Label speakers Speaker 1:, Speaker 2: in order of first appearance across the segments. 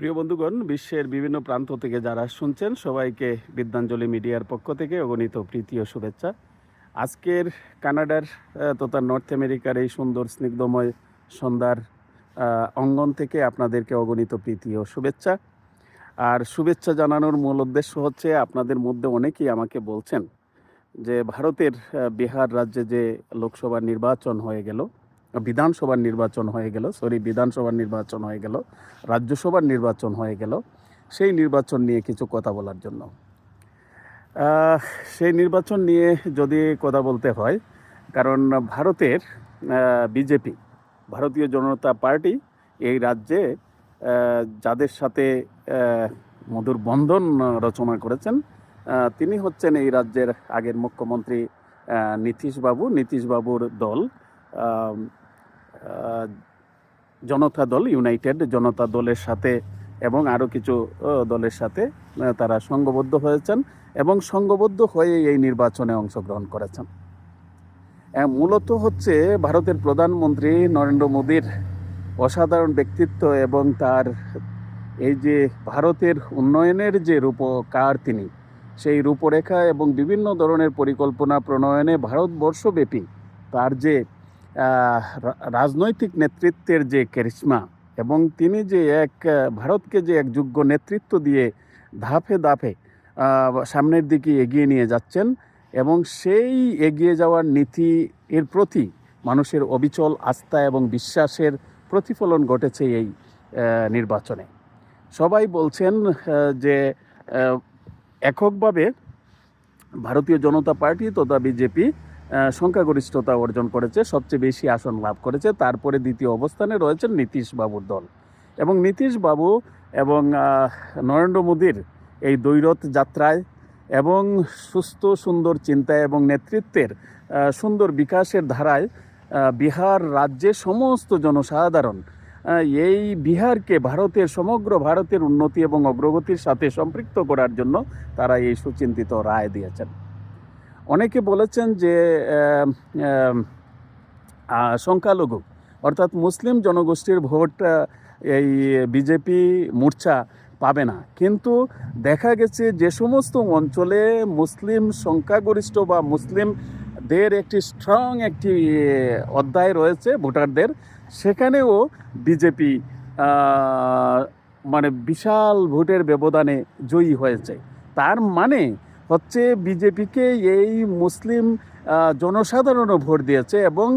Speaker 1: প্রিয় বন্ধুগণ, বিশ্বের বিভিন্ন প্রান্ত থেকে যারা শুনছেন, সবাইকে বিদ্যাঞ্জলি মিডিয়ার পক্ষ থেকে অগণিত প্রীতি ও শুভেচ্ছা। আজকের কানাডার তথা নর্থ আমেরিকার এই সুন্দর স্নিগ্ধময় সন্ধ্যার অঙ্গন থেকে আপনাদেরকে অগণিত প্রীতি ও শুভেচ্ছা। আর শুভেচ্ছা জানানোর মূল উদ্দেশ্য হচ্ছে, আপনাদের মধ্যে অনেকেই আমাকে বলছেন যে, ভারতের বিহার রাজ্যে যে লোকসভা নির্বাচন হয়ে গেল বিধানসভার নির্বাচন হয়ে গেল সরি বিধানসভার নির্বাচন হয়ে গেল, রাজ্যসভার নির্বাচন হয়ে গেল, সেই নির্বাচন নিয়ে কিছু কথা বলার জন্য। সেই নির্বাচন নিয়ে যদি কথা বলতে হয়, কারণ ভারতের বিজেপি, ভারতীয় জনতা পার্টি এই রাজ্যে যাদের সাথে মধুর বন্ধন রচনা করেছেন তিনি হচ্ছেন এই রাজ্যের আগের মুখ্যমন্ত্রী নীতিশবাবু নীতিশবাবুর দল জনতা দল ইউনাইটেড জনতা দলের সাথে এবং আরও কিছু দলের সাথে তারা সংঘবদ্ধ হয়েছেন এবং সংঘবদ্ধ হয়ে এই নির্বাচনে অংশগ্রহণ করেছেন। মূলত হচ্ছে ভারতের প্রধানমন্ত্রী নরেন্দ্র মোদীর অসাধারণ ব্যক্তিত্ব এবং তার এই যে ভারতের উন্নয়নের যে রূপকার তিনি, সেই রূপরেখা এবং বিভিন্ন ধরনের পরিকল্পনা প্রণয়নে ভারতবর্ষব্যাপী তার যে রাজনৈতিক নেতৃত্বের যে ক্যারিশমা এবং তিনি যে এক ভারতকে যে এক যোগ্য নেতৃত্ব দিয়ে ধাপে ধাপে সামনের দিকে এগিয়ে নিয়ে যাচ্ছেন এবং সেই এগিয়ে যাওয়ার নীতি এর প্রতি মানুষের অবিচল আস্থা এবং বিশ্বাসের প্রতিফলন ঘটেছে এই নির্বাচনে। সবাই বলছেন যে এককভাবে ভারতীয় জনতা পার্টি তথা বিজেপি সংখ্যাগরিষ্ঠতা অর্জন করেছে, সবচেয়ে বেশি আসন লাভ করেছে। তারপরে দ্বিতীয় অবস্থানে রয়েছেন নীতিশ বাবুর দল। এবং নীতিশ বাবু এবং নরেন্দ্র মোদীর এই দৈরথ যাত্রায় এবং সুস্থ, সুন্দর চিন্তায় এবং নেতৃত্বের সুন্দর বিকাশের ধারায় বিহার রাজ্যের সমস্ত জনসাধারণ এই বিহারকে ভারতের, সমগ্র ভারতের উন্নতি এবং অগ্রগতির সাথে সম্পৃক্ত করার জন্য তারা এই সুচিন্তিত রায় দিয়েছেন। অনেকে বলেছেন যে সংখ্যালঘু, অর্থাৎ মুসলিম জনগোষ্ঠীর ভোট এই বিজেপি মূর্ছা পাবে না। কিন্তু দেখা গেছে যে সমস্ত অঞ্চলে মুসলিম সংখ্যাগরিষ্ঠ বা মুসলিমদের একটি স্ট্রং একটি অধ্যায় রয়েছে ভোটারদের। সেখানেও বিজেপি মানে বিশাল ভোটের ব্যবধানে জয়ী হয়েছে। তার মানে হচ্ছে বিজেপিকে এই মুসলিম জনসাধারণও ভোট দিয়েছে এবং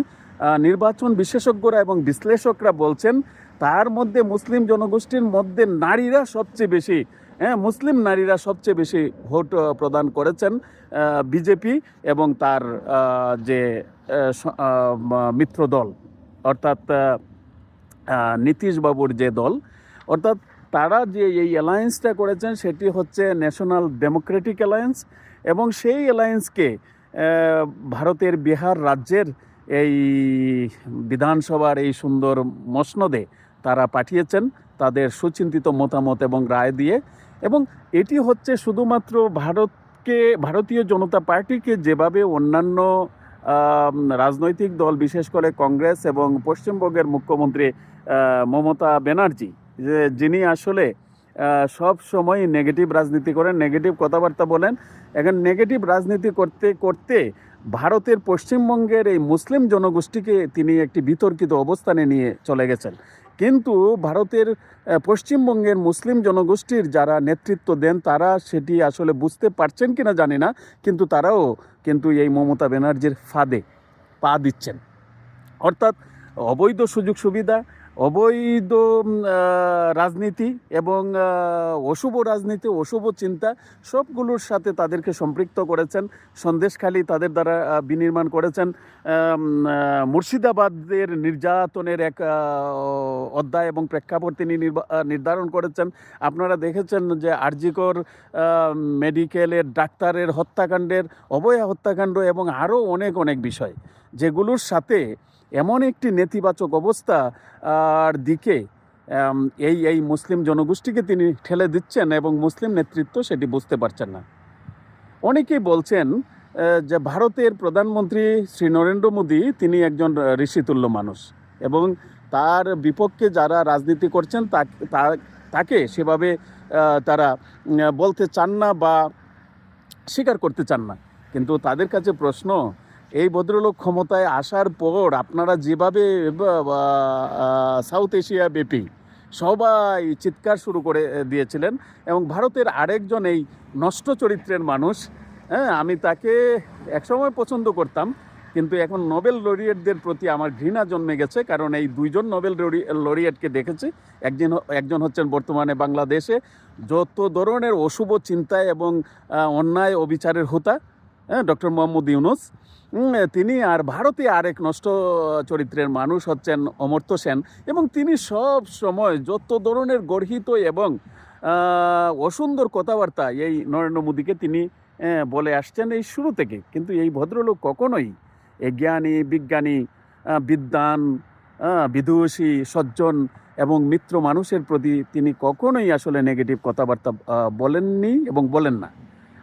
Speaker 1: নির্বাচন বিশেষজ্ঞরা এবং বিশ্লেষকরা বলছেন তার মধ্যে মুসলিম জনগোষ্ঠীর মধ্যে নারীরা সবচেয়ে বেশি হ্যাঁ মুসলিম নারীরা সবচেয়ে বেশি ভোট প্রদান করেছেন বিজেপি এবং তার যে মিত্র দল অর্থাৎ নীতিশবাবুর যে দল, অর্থাৎ তারা যে এই অ্যালায়েন্সটা করেছেন, সেটি হচ্ছে ন্যাশনাল ডেমোক্রেটিক অ্যালায়েন্স এবং সেই অ্যালায়েন্সকে ভারতের বিহার রাজ্যের এই বিধানসভার এই সুন্দর মসনদে তারা পাঠিয়েছেন তাদের সুচিন্তিত মতামত এবং রায় দিয়ে। এবং এটি হচ্ছে শুধুমাত্র ভারতকে, ভারতীয় জনতা পার্টিকে যেভাবে অন্যান্য রাজনৈতিক দল, বিশেষ করে কংগ্রেস এবং পশ্চিমবঙ্গের মুখ্যমন্ত্রী মমতা ব্যানার্জি যে যিনি আসলে সব সময় নেগেটিভ রাজনীতি করেন নেগেটিভ কথাবার্তা বলেন। এখন নেগেটিভ রাজনীতি করতে করতে ভারতের পশ্চিমবঙ্গের এই মুসলিম জনগোষ্ঠীকে তিনি একটি বিতর্কিত অবস্থানে নিয়ে চলে গেছেন। কিন্তু ভারতের পশ্চিমবঙ্গের মুসলিম জনগোষ্ঠীর যারা নেতৃত্ব দেন, তারা সেটি আসলে বুঝতে পারছেন কিনা জানি না, কিন্তু তারাও কিন্তু এই মমতা ব্যানার্জির ফাঁদে পা দিচ্ছেন। অর্থাৎ অবৈধ সুযোগ সুবিধা অবৈধ রাজনীতি এবং অশুভ রাজনীতি, অশুভ চিন্তা সবগুলোর সাথে তাদেরকে সম্পৃক্ত করেছেন। সন্দেশখালী তাদের দ্বারা বিনির্মাণ করেছেন। মুর্শিদাবাদের নির্যাতনের এক অধ্যায় এবং প্রেক্ষাপট তিনি নির্ধারণ করেছেন। আপনারা দেখেছেন যে আরজিকর মেডিকেলের ডাক্তারের হত্যাকাণ্ডের অবয়া হত্যাকাণ্ড এবং আরও অনেক অনেক বিষয়। যেগুলোর সাথে এমন একটি নেতিবাচক অবস্থা আর দিকে এই এই মুসলিম জনগোষ্ঠীকে তিনি ঠেলে দিচ্ছেন এবং মুসলিম নেতৃত্ব সেটি বুঝতে পারছেন না। অনেকেই বলছেন যে ভারতের প্রধানমন্ত্রী শ্রী নরেন্দ্র মোদী তিনি একজন ঋষিতুল্য মানুষ এবং তার বিপক্ষে যারা রাজনীতি করছেন তাকে সেভাবে তারা বলতে চান না বা স্বীকার করতে চান না। কিন্তু তাদের কাছে প্রশ্ন এই ভদ্রলোক ক্ষমতায় আসার পর আপনারা যেভাবে সাউথ এশিয়া ব্যাপী সবাই চিৎকার শুরু করে দিয়েছিলেন এবং ভারতের আরেকজন এই নষ্ট চরিত্রের মানুষ হ্যাঁ আমি তাকে একসময় পছন্দ করতাম, কিন্তু এখন নোবেল লরিয়েটদের প্রতি আমার ঘৃণা জন্মে গেছে, কারণ এই দুইজন নোবেল লরি- লরিয়েটকে দেখেছি একজন একজন হচ্ছেন বর্তমানে বাংলাদেশে, যত ধরনের অশুভ চিন্তায় এবং অন্যায় অবিচারের হোতা হ্যাঁ ডক্টর মোহাম্মদ ইউনুস তিনি আর ভারতে আরেক নষ্ট চরিত্রের মানুষ হচ্ছেন অমর্ত্য সেন এবং তিনি সব সময় যত ধরনের গর্হিত এবং অসুন্দর কথাবার্তা এই নরেন্দ্র মোদীকে তিনি বলে আসছেন এই শুরু থেকে। কিন্তু এই ভদ্রলোক কখনোই জ্ঞানী, বিজ্ঞানী বিদ্বান বিদুষী, সজ্জন এবং মিত্র মানুষের প্রতি তিনি কখনোই আসলে নেগেটিভ কথাবার্তা বলেননি এবং বলেন না।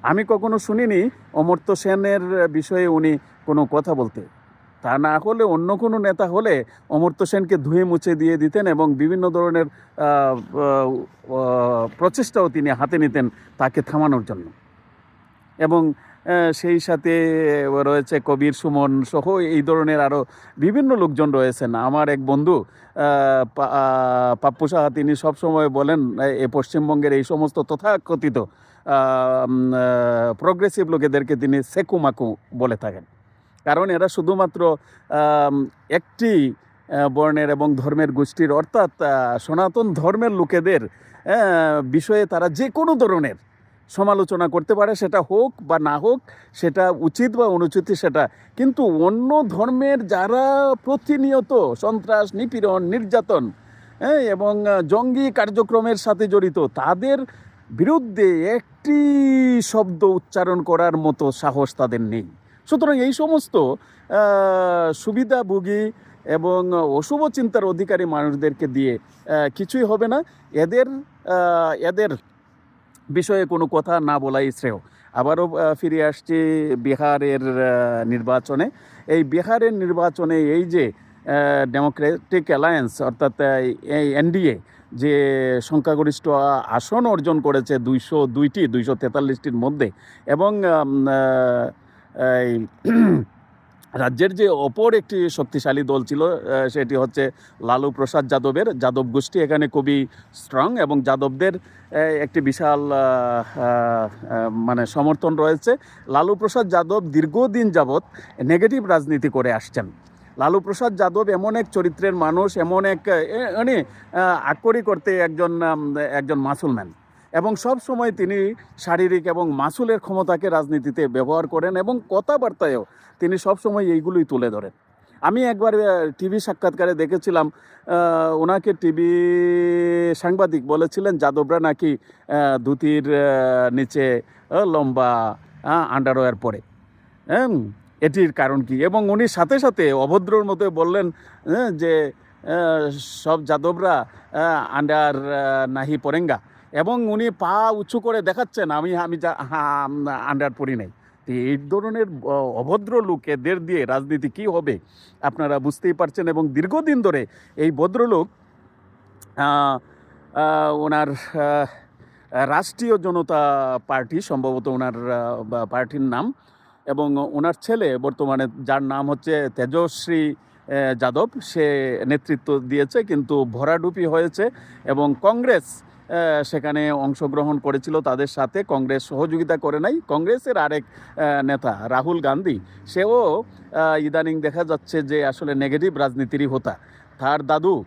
Speaker 1: আমি কখনো শুনিনি অমর্ত্য সেনের বিষয়ে উনি কোনো কথা বলতে। তা না হলে অন্য কোনো নেতা হলে অমর্ত্য সেনকে ধুয়ে মুছে দিয়ে দিতেন এবং বিভিন্ন ধরনের প্রচেষ্টাও তিনি হাতে নিতেন তাকে থামানোর জন্য। এবং সেই সাথে রয়েছে কবির সুমন সহ এই ধরনের আরও বিভিন্ন লোকজন রয়েছেন। আমার এক বন্ধু পাপ্পু সাহা, তিনি সবসময় বলেন, এ পশ্চিমবঙ্গের এই সমস্ত তথাকথিত প্রগ্রেসিভ লোকেদেরকে তিনি সেকুমাকু বলে থাকেন। কারণ এরা শুধুমাত্র একটি বর্ণের এবং ধর্মের গোষ্ঠীর, অর্থাৎ সনাতন ধর্মের লোকেদের বিষয়ে তারা যে কোনো ধরনের সমালোচনা করতে পারে, সেটা হোক বা না হোক, সেটা উচিত বা অনুচিত সেটা। কিন্তু অন্য ধর্মের যারা প্রতিনিয়ত সন্ত্রাস, নিপীড়ন, নির্যাতন হ্যাঁ এবং জঙ্গি কার্যক্রমের সাথে জড়িত, তাদের বিরুদ্ধে একটি শব্দ উচ্চারণ করার মতো সাহস তাদের নেই। সুতরাং এই সমস্ত সুবিধাভোগী এবং অশুভ চিন্তার অধিকারী মানুষদেরকে দিয়ে কিছুই হবে না। এদের এদের বিষয়ে কোনো কথা না বলাই শ্রেয়। আবারও ফিরে আসছি বিহারের নির্বাচনে। এই বিহারের নির্বাচনে এই যে ডেমোক্রেটিক অ্যালায়েন্স অর্থাৎ এনডিএ যে সংখ্যাগরিষ্ঠ আসন অর্জন করেছে দুইশো দুইটি, দুইশো তেতাল্লিশটির মধ্যে এবং রাজ্যের যে অপর একটি শক্তিশালী দল ছিল সেটি হচ্ছে লালু প্রসাদ যাদবের। যাদব গোষ্ঠী এখানে খুবই স্ট্রং এবং যাদবদের একটি বিশাল মানে সমর্থন রয়েছে। লালু প্রসাদ যাদব দীর্ঘদিন যাবৎ নেগেটিভ রাজনীতি করে আসছেন। লালু প্রসাদ যাদব এমন এক চরিত্রের মানুষ, এমন এক উনি আকরি করতে একজন একজন মাসুলম্যান এবং সব সময় তিনি শারীরিক এবং মাসুলের ক্ষমতাকে রাজনীতিতে ব্যবহার করেন এবং কথাবার্তায়ও তিনি সব সময় এইগুলোই তুলে ধরেন। আমি একবার টিভি সাক্ষাৎকারে দেখেছিলাম ওনাকে টিভি সাংবাদিক বলেছিলেন, যাদবরা নাকি ধুতির নিচে লম্বা আন্ডারওয়্যার পরে। হ্যাঁ? এটির কারণ কি? এবং উনি সাথে সাথে অভদ্রর মতো বললেন হ্যাঁ, যে সব যাদবরা আন্ডার নাহি পরেঙ্গা এবং উনি পা উঁচু করে দেখাচ্ছেন আমি আমি যা আন্ডার পরি নাই। এই ধরনের অভদ্র লোক এদের দিয়ে রাজনীতি কি হবে? আপনারা বুঝতেই পারছেন এবং দীর্ঘদিন ধরে এই ভদ্রলোক ওনার রাষ্ট্রীয় জনতা পার্টি সম্ভবত ওনার পার্টির নাম এবং ওনার ছেলে বর্তমানে যার নাম হচ্ছে তেজশ্রী যাদব, সে নেতৃত্ব দিয়েছে কিন্তু ভরাডুপি হয়েছে এবং কংগ্রেস সেখানে অংশগ্রহণ করেছিল তাদের সাথে, কংগ্রেস সহযোগিতা করে নাই। কংগ্রেসের আরেক নেতা রাহুল গান্ধী, সেও ইদানিং দেখা যাচ্ছে যে আসলে নেগেটিভ রাজনীতিরই হতা। তার দাদু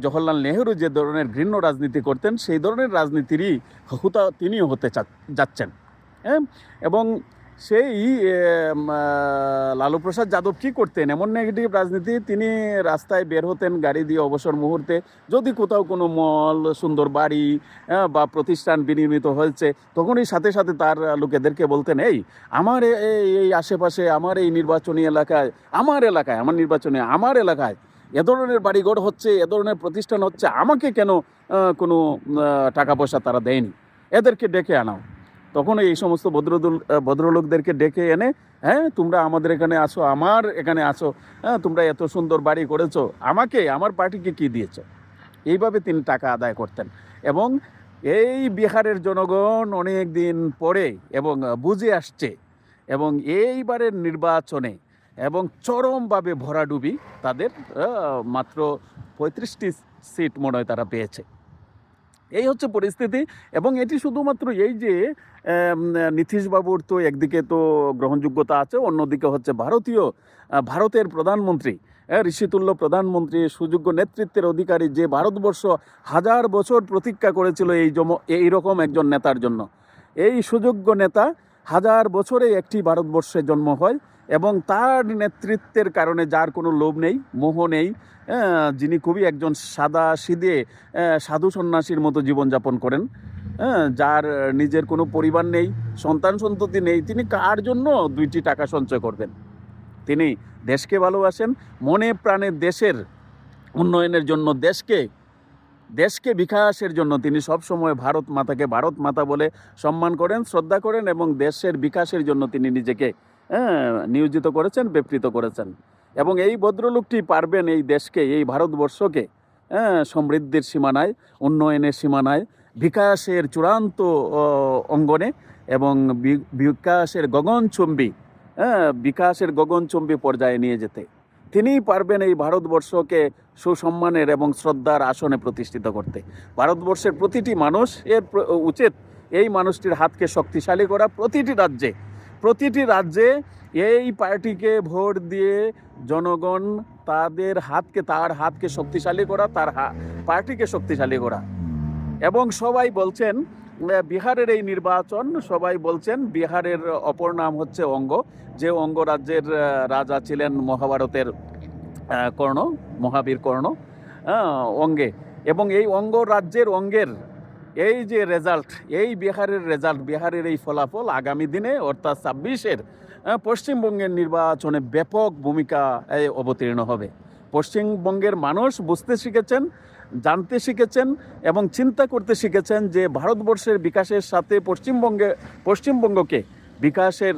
Speaker 1: জওহরলাল নেহরু যে ধরনের ঘৃণ্য রাজনীতি করতেন, সেই ধরনের রাজনীতিরই হুতা তিনিও হতে চা- যাচ্ছেন। হ্যাঁ? এবং সেই লালু প্রসাদ যাদব কী করতেন? এমন নেগেটিভ রাজনীতি তিনি রাস্তায় বের হতেন গাড়ি দিয়ে অবসর মুহূর্তে। যদি কোথাও কোনো মল, সুন্দর বাড়ি বা প্রতিষ্ঠান বিনির্মিত হয়েছে, তখনই সাথে সাথে তার লোকেদেরকে বলতেন, এই, আমার এই আশেপাশে, আমার এই নির্বাচনী এলাকায়, আমার এলাকায়, আমার নির্বাচনে, আমার এলাকায় এ ধরনের বাড়িঘর হচ্ছে, এ ধরনের প্রতিষ্ঠান হচ্ছে, আমাকে কেন কোনো টাকা পয়সা তারা দেয়নি? এদেরকে ডেকে আনাও। তখন এই সমস্ত ভদ্রদুল ভদ্রলোকদেরকে ডেকে এনে হ্যাঁ তোমরা আমাদের এখানে আসো, আমার এখানে আসো হ্যাঁ তোমরা এত সুন্দর বাড়ি করেছ, আমাকে, আমার পার্টিকে কি দিয়েছ? এইভাবে তিনি টাকা আদায় করতেন। এবং এই বিহারের জনগণ অনেক দিন পরে এবং বুঝে আসছে এবং এইবারের নির্বাচনে এবং চরমভাবে ভরাডুবি তাদের মাত্র পঁয়ত্রিশটি সিট মনে হয় তারা পেয়েছে। এই হচ্ছে পরিস্থিতি এবং এটি শুধুমাত্র এই যে নীতিশবাবুর তো একদিকে তো গ্রহণযোগ্যতা আছে, অন্যদিকে হচ্ছে ভারতীয় ভারতের প্রধানমন্ত্রী ঋষিতুল্য প্রধানমন্ত্রী, সুযোগ্য নেতৃত্বের অধিকারী যে ভারতবর্ষ হাজার বছর প্রতীক্ষা করেছিল এই জম এইরকম একজন নেতার জন্য। এই সুযোগ্য নেতা হাজার বছরে একটি ভারতবর্ষে জন্ম হয় এবং তার নেতৃত্বের কারণে যার কোনো লোভ নেই মোহ নেই আহ, যিনি খুবই একজন সাদা সিদে সাধু সন্ন্যাসীর মতো জীবনযাপন করেন হ্যাঁ যার নিজের কোনো পরিবার নেই সন্তান সন্ততি নেই তিনি কার জন্য দুইটি টাকা সঞ্চয় করবেন? তিনি দেশকে ভালোবাসেন মনে প্রাণে দেশের উন্নয়নের জন্য দেশকে দেশকে বিকাশের জন্য তিনি সবসময় ভারত মাতাকে ভারত মাতা বলে সম্মান করেন শ্রদ্ধা করেন এবং দেশের বিকাশের জন্য তিনি নিজেকে হ্যাঁ, নিয়োজিত করেছেন ব্যবহৃত করেছেন। এবং এই ভদ্রলোকটি পারবেন এই দেশকে এই ভারতবর্ষকে হ্যাঁ, সমৃদ্ধির সীমানায় উন্নয়নের সীমানায় বিকাশের চূড়ান্ত অঙ্গনে এবং বিকাশের গগনচুম্বী হ্যাঁ, বিকাশের গগনচুম্বী পর্যায়ে নিয়ে যেতে। তিনিই পারবেন এই ভারতবর্ষকে সুসম্মানের এবং শ্রদ্ধার আসনে প্রতিষ্ঠিত করতে। ভারতবর্ষের প্রতিটি মানুষ এর উচিত এই মানুষটির হাতকে শক্তিশালী করা প্রতিটি রাজ্যে। প্রতিটি রাজ্যে এই পার্টিকে ভোট দিয়ে জনগণ তাদের হাতকে তার হাতকে শক্তিশালী করা তার পার্টিকে শক্তিশালী করা। এবং সবাই বলছেন বিহারের এই নির্বাচন সবাই বলছেন বিহারের অপর নাম হচ্ছে অঙ্গ। যে অঙ্গরাজ্যের আহ, রাজা ছিলেন মহাভারতের কর্ণ মহাবীর কর্ণ অঙ্গে। এবং এই অঙ্গরাজ্যের অঙ্গের এই যে রেজাল্ট এই বিহারের রেজাল্ট বিহারের এই ফলাফল আগামী দিনে, অর্থাৎ ছাব্বিশের পশ্চিমবঙ্গের নির্বাচনে ব্যাপক ভূমিকা অবতীর্ণ হবে। পশ্চিমবঙ্গের মানুষ বুঝতে শিখেছেন, জানতে শিখেছেন এবং চিন্তা করতে শিখেছেন যে ভারতবর্ষের বিকাশের সাথে পশ্চিমবঙ্গে, পশ্চিমবঙ্গকে বিকাশের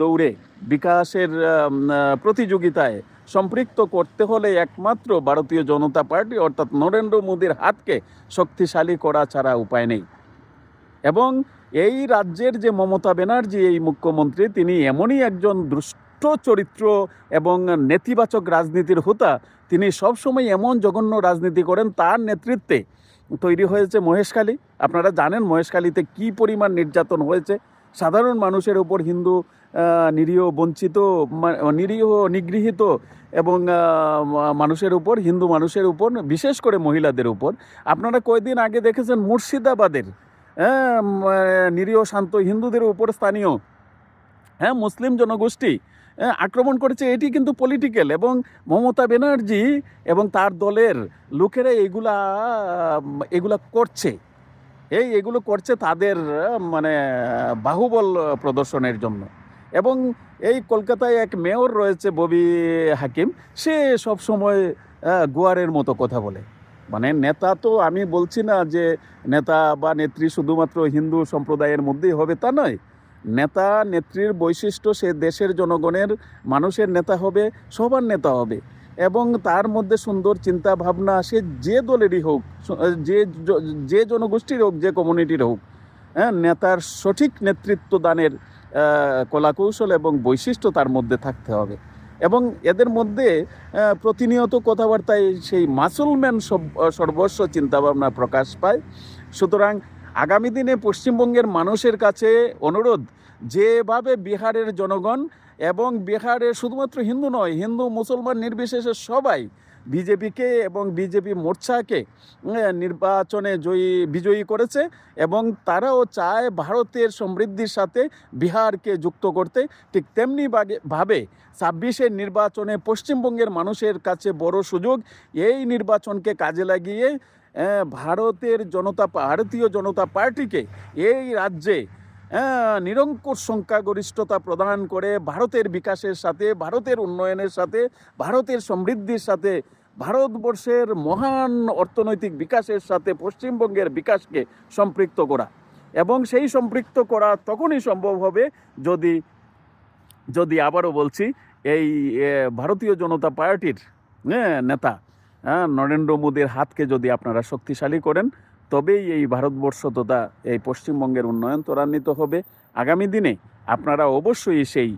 Speaker 1: দৌড়ে, বিকাশের প্রতিযোগিতায় সম্পৃক্ত করতে হলে একমাত্র ভারতীয় জনতা পার্টি, অর্থাৎ নরেন্দ্র মোদীর হাতকে শক্তিশালী করা ছাড়া উপায় নেই। এবং এই রাজ্যের যে মমতা ব্যানার্জি, এই মুখ্যমন্ত্রী, তিনি এমনই একজন দুষ্ট চরিত্র এবং নেতিবাচক রাজনীতির হোতা। তিনি সবসময় এমন জঘন্য রাজনীতি করেন, তার নেতৃত্বে তৈরি হয়েছে মহেশখালী আপনারা জানেন মহেশখালীতে কি পরিমাণ নির্যাতন হয়েছে। সাধারণ মানুষের উপর হিন্দু নিরীহ বঞ্চিত নিরীহ নিগৃহীত এবং মানুষের উপর হিন্দু মানুষের উপর বিশেষ করে মহিলাদের উপর। আপনারা কয়েকদিন আগে দেখেছেন মুর্শিদাবাদের হ্যাঁ নিরীহ শান্ত হিন্দুদের উপর স্থানীয় হ্যাঁ মুসলিম জনগোষ্ঠী হ্যাঁ, আক্রমণ করেছে। এটি কিন্তু পলিটিক্যাল এবং মমতা ব্যানার্জি এবং তার দলের লোকেরা এগুলা এগুলা করছে। এই এগুলো করছে তাদের মানে বাহুবল প্রদর্শনের জন্য। এবং এই কলকাতায় এক মেয়র রয়েছে ববি হাকিম, সে সব সময় গোয়ারের মতো কথা বলে। মানে নেতা তো আমি বলছি না যে নেতা বা নেত্রী শুধুমাত্র হিন্দু সম্প্রদায়ের মধ্যেই হবে তা নয়। নেতা, নেত্রীর বৈশিষ্ট্য সে দেশের জনগণের, মানুষের নেতা হবে, সবার নেতা হবে। এবং তার মধ্যে সুন্দর চিন্তা ভাবনা, সে যে দলেরই হোক যে যে জনগোষ্ঠীর হোক, যে কমিউনিটির হোক হ্যাঁ নেতার সঠিক নেতৃত্ব দানের কলাকৌশল এবং বৈশিষ্ট্য তার মধ্যে থাকতে হবে। এবং এদের মধ্যে প্রতিনিয়ত কথাবার্তায় সেই মাসুলম্যান সব- সর্বস্ব চিন্তাভাবনা প্রকাশ পায়। সুতরাং আগামী দিনে পশ্চিমবঙ্গের মানুষের কাছে অনুরোধ, যেভাবে বিহারের জনগণ এবং বিহারে শুধুমাত্র হিন্দু নয়, হিন্দু, মুসলমান নির্বিশেষে সবাই বিজেপিকে এবং বিজেপি মোর্চাকে নির্বাচনে জয়ী, বিজয়ী করেছে এবং তারাও চায় ভারতের সমৃদ্ধির সাথে বিহারকে যুক্ত করতে। ঠিক তেমনি ভাবে ছাব্বিশের নির্বাচনে পশ্চিমবঙ্গের মানুষের কাছে বড় সুযোগ। এই নির্বাচনকে কাজে লাগিয়ে ভারতের জনতা, ভারতীয় জনতা পার্টিকে এই রাজ্যে নিরঙ্কুশ সংখ্যাগরিষ্ঠতা প্রদান করে ভারতের বিকাশের সাথে ভারতের উন্নয়নের সাথে ভারতের সমৃদ্ধির সাথে ভারতবর্ষের মহান অর্থনৈতিক বিকাশের সাথে পশ্চিমবঙ্গের বিকাশকে সম্পৃক্ত করা। এবং সেই সম্পৃক্ত করা তখনই সম্ভব হবে যদি যদি আবারও বলছি এই ভারতীয় জনতা পার্টির হ্যাঁ, নেতা নরেন্দ্র মোদীর হাতকে যদি আপনারা শক্তিশালী করেন তবেই এই ভারতবর্ষ তথা এই পশ্চিমবঙ্গের উন্নয়ন ত্বরান্বিত হবে। আগামী দিনে আপনারা অবশ্যই সেই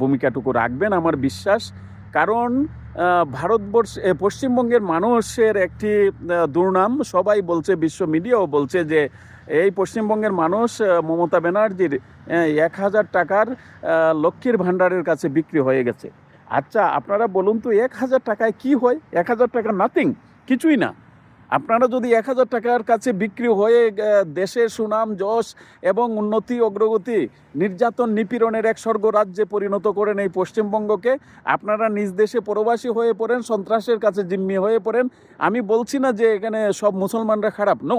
Speaker 1: ভূমিকাটুকু রাখবেন আমার বিশ্বাস। কারণ ভারতবর্ষ পশ্চিমবঙ্গের মানুষের একটি দুর্নাম সবাই বলছে, বিশ্ব মিডিয়াও বলছে যে এই পশ্চিমবঙ্গের মানুষ মমতা ব্যানার্জির এক হাজার টাকার লক্ষ্মীর ভাণ্ডারের কাছে বিক্রি হয়ে গেছে। আচ্ছা আপনারা বলুন তো, এক হাজার টাকায় কি হয়? এক হাজার টাকা নাথিং কিছুই না। আপনারা যদি এক হাজার টাকার কাছে বিক্রি হয়ে দেশের সুনাম, যশ এবং উন্নতি, অগ্রগতি, নির্যাতন, নিপীড়নের এক স্বর্গ রাজ্যে পরিণত করেন এই পশ্চিমবঙ্গকে, আপনারা নিজ দেশে প্রবাসী হয়ে পড়েন, সন্ত্রাসের কাছে জিম্মি হয়ে পড়েন, আমি বলছি না যে এখানে সব মুসলমানরা খারাপ নো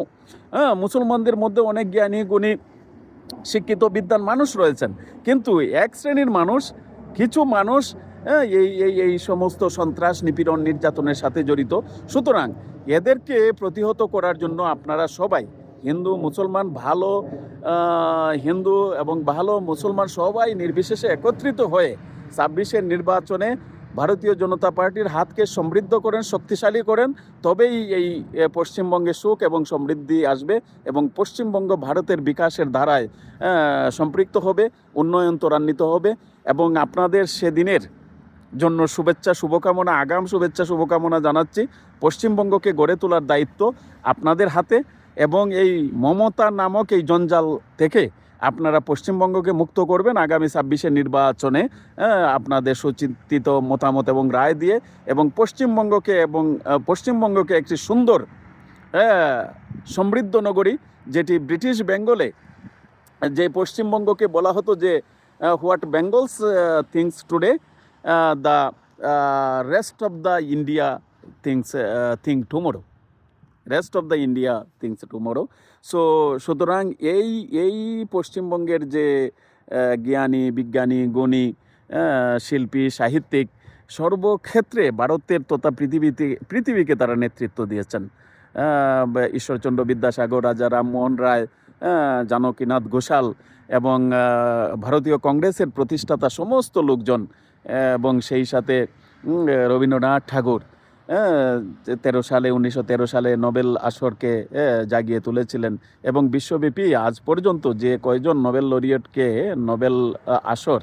Speaker 1: হ্যাঁ মুসলমানদের মধ্যে অনেক জ্ঞানী, গুণী, শিক্ষিত বিদ্যান মানুষ রয়েছেন, কিন্তু এক শ্রেণির মানুষ, কিছু মানুষ হ্যাঁ, এই এই এই সমস্ত সন্ত্রাস নিপীড়ন নির্যাতনের সাথে জড়িত। সুতরাং এদেরকে প্রতিহত করার জন্য আপনারা সবাই হিন্দু মুসলমান ভালো হিন্দু এবং ভালো মুসলমান সবাই নির্বিশেষে একত্রিত হয়ে ছাব্বিশের নির্বাচনে ভারতীয় জনতা পার্টির হাতকে সমৃদ্ধ করেন শক্তিশালী করেন তবেই এই পশ্চিমবঙ্গে সুখ এবং সমৃদ্ধি আসবে এবং পশ্চিমবঙ্গ ভারতের বিকাশের ধারায় সম্পৃক্ত হবে উন্নয়ন ত্বরান্বিত হবে এবং আপনাদের সেদিনের জন্য শুভেচ্ছা শুভকামনা আগাম শুভেচ্ছা শুভকামনা জানাচ্ছি। পশ্চিমবঙ্গকে গড়ে তোলার দায়িত্ব আপনাদের হাতে এবং এই মমতা নামক এই জঞ্জাল থেকে আপনারা পশ্চিমবঙ্গকে মুক্ত করবেন আগামী ছাব্বিশে নির্বাচনে আহ, আপনাদের সুচিন্তিত মতামত এবং রায় দিয়ে এবং পশ্চিমবঙ্গকে এবং পশ্চিমবঙ্গকে একটি সুন্দর আহ, সমৃদ্ধ নগরী যেটি ব্রিটিশ বেঙ্গলে যে পশ্চিমবঙ্গকে বলা হতো যে what Bengal's thinks today the rest of the India thinks think tomorrow rest of the India thinks tomorrow so সুতরাং এই এই পশ্চিমবঙ্গের যে জ্ঞানী, বিজ্ঞানী, গুণী শিল্পী, সাহিত্যিক, সর্বক্ষেত্রে ভারতের তথা পৃথিবীতে, পৃথিবীকে তারা নেতৃত্ব দিয়েছেন। ঈশ্বরচন্দ্র বিদ্যাসাগর, রাজা রামমোহন রায় জানকীনাথ ঘোষাল এবং ভারতীয় কংগ্রেসের প্রতিষ্ঠাতা সমস্ত লোকজন এবং সেই সাথে রবীন্দ্রনাথ ঠাকুর তেরো সালে, উনিশশো তেরো সালে নোবেল আসরকে জাগিয়ে তুলেছিলেন এবং বিশ্বব্যাপী আজ পর্যন্ত যে কয়জন নোবেল লরিয়েটকে নোবেল আসর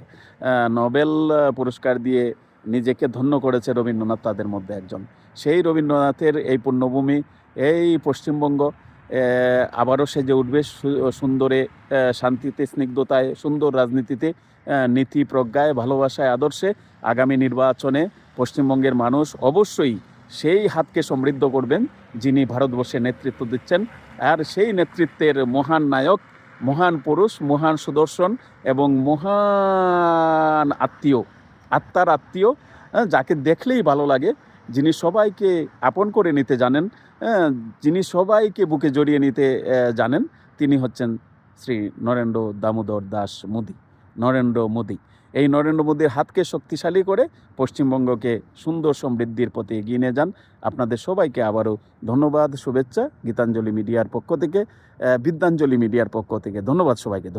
Speaker 1: নোবেল পুরস্কার দিয়ে নিজেকে ধন্য করেছে রবীন্দ্রনাথ, তাদের মধ্যে একজন। সেই রবীন্দ্রনাথের এই পুণ্যভূমি এই পশ্চিমবঙ্গ আবারও সেজে উঠবে সুন্দরে শান্তিতে, স্নিগ্ধতায়, সুন্দর রাজনীতিতে নীতি প্রজ্ঞায়, ভালোবাসায়, আদর্শে আগামী নির্বাচনে পশ্চিমবঙ্গের মানুষ অবশ্যই সেই হাতকে সমৃদ্ধ করবেন যিনি ভারতবর্ষে নেতৃত্ব দিচ্ছেন। আর সেই নেতৃত্বের মহান নায়ক, মহান পুরুষ, মহান সুদর্শন এবং মহান আত্মীয়, আত্মার আত্মীয় যাকে দেখলেই ভালো লাগে, যিনি সবাইকে আপন করে নিতে জানেন যিনি সবাইকে বুকে জড়িয়ে নিতে জানেন, তিনি হচ্ছেন শ্রী নরেন্দ্র দামোদর দাস মোদী। নরেন্দ্র মোদী। এই নরেন্দ্র মোদীর হাতকে শক্তিশালী করে পশ্চিমবঙ্গকে সুন্দর সমৃদ্ধির পথে এগিয়ে নিয়ে যান। আপনাদের সবাইকে আবারও ধন্যবাদ, শুভেচ্ছা, গীতাঞ্জলি মিডিয়ার পক্ষ থেকে বিদ্যাঞ্জলি মিডিয়ার পক্ষ থেকে। ধন্যবাদ সবাইকে।